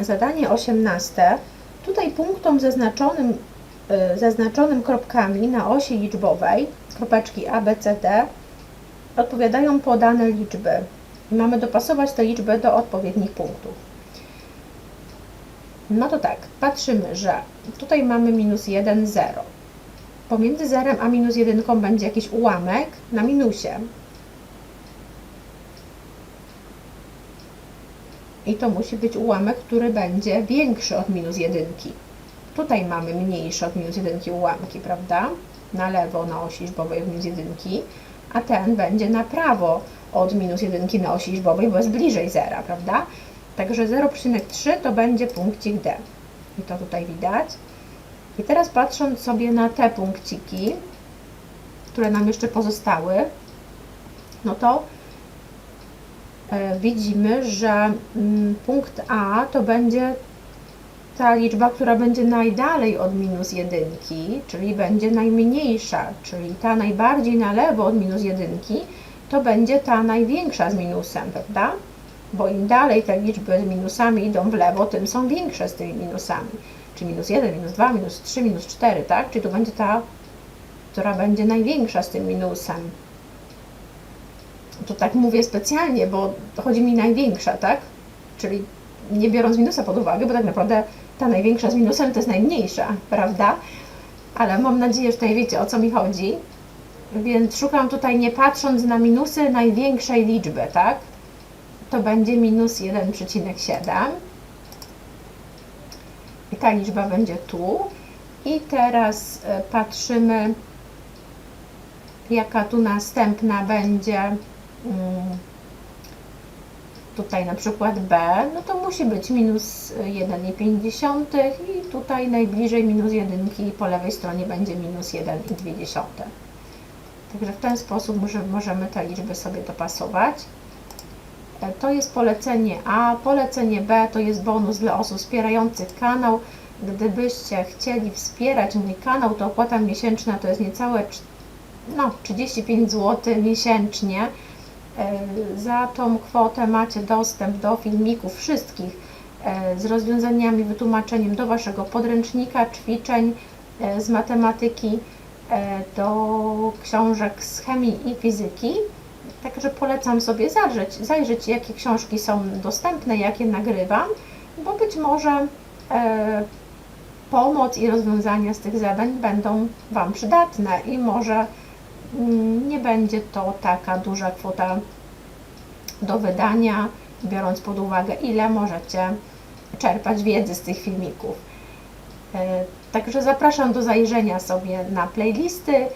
zadanie 18. Tutaj punktom zaznaczonym, y, zaznaczonym kropkami na osi liczbowej, kropeczki A, B, C, D, odpowiadają podane liczby. I mamy dopasować te liczby do odpowiednich punktów. No to tak, patrzymy, że tutaj mamy minus 1, 0. Pomiędzy 0 a minus 1 będzie jakiś ułamek na minusie. I to musi być ułamek, który będzie większy od minus 1. Tutaj mamy mniejsze od minus 1 ułamki, prawda? Na lewo na osi liczbowej od minus 1, a ten będzie na prawo od minus 1 na osi liczbowej, bo jest bliżej zera, prawda? Także 0,3 to będzie punkcik D. I to tutaj widać. I teraz patrząc sobie na te punkciki, które nam jeszcze pozostały, no to widzimy, że mm, punkt A to będzie ta liczba, która będzie najdalej od minus jedynki, czyli będzie najmniejsza, czyli ta najbardziej na lewo od minus jedynki, to będzie ta największa z minusem, prawda? Bo im dalej te liczby z minusami idą w lewo, tym są większe z tymi minusami. Czy minus 1, minus 2, minus 3, minus 4, tak? Czyli to będzie ta, która będzie największa z tym minusem. To tak mówię specjalnie, bo chodzi mi największa, tak? Czyli nie biorąc minusa pod uwagę, bo tak naprawdę ta największa z minusem to jest najmniejsza, prawda? Ale mam nadzieję, że tutaj wiecie o co mi chodzi. Więc szukam tutaj nie patrząc na minusy największej liczby, tak? To będzie minus 1,7. I ta liczba będzie tu. I teraz e, patrzymy, jaka tu następna będzie. Mm, Tutaj na przykład B, no to musi być minus 1,5 i tutaj najbliżej minus 1 po lewej stronie będzie minus 1,2. Także w ten sposób może, możemy te liczby sobie dopasować. E, To jest polecenie A. Polecenie B to jest bonus dla osób wspierających kanał. Gdybyście chcieli wspierać mój kanał, to opłata miesięczna to jest niecałe no, 35 zł miesięcznie. E, Za tą kwotę macie dostęp do filmików wszystkich e, z rozwiązaniami, wytłumaczeniem do Waszego podręcznika, ćwiczeń e, z matematyki, do książek z chemii i fizyki. Także polecam sobie zajrzeć, zajrzeć, jakie książki są dostępne, jakie nagrywam, bo być może pomoc i rozwiązania z tych zadań będą Wam przydatne i może nie będzie to taka duża kwota do wydania, biorąc pod uwagę, ile możecie czerpać wiedzy z tych filmików. E, Także zapraszam do zajrzenia sobie na playlisty,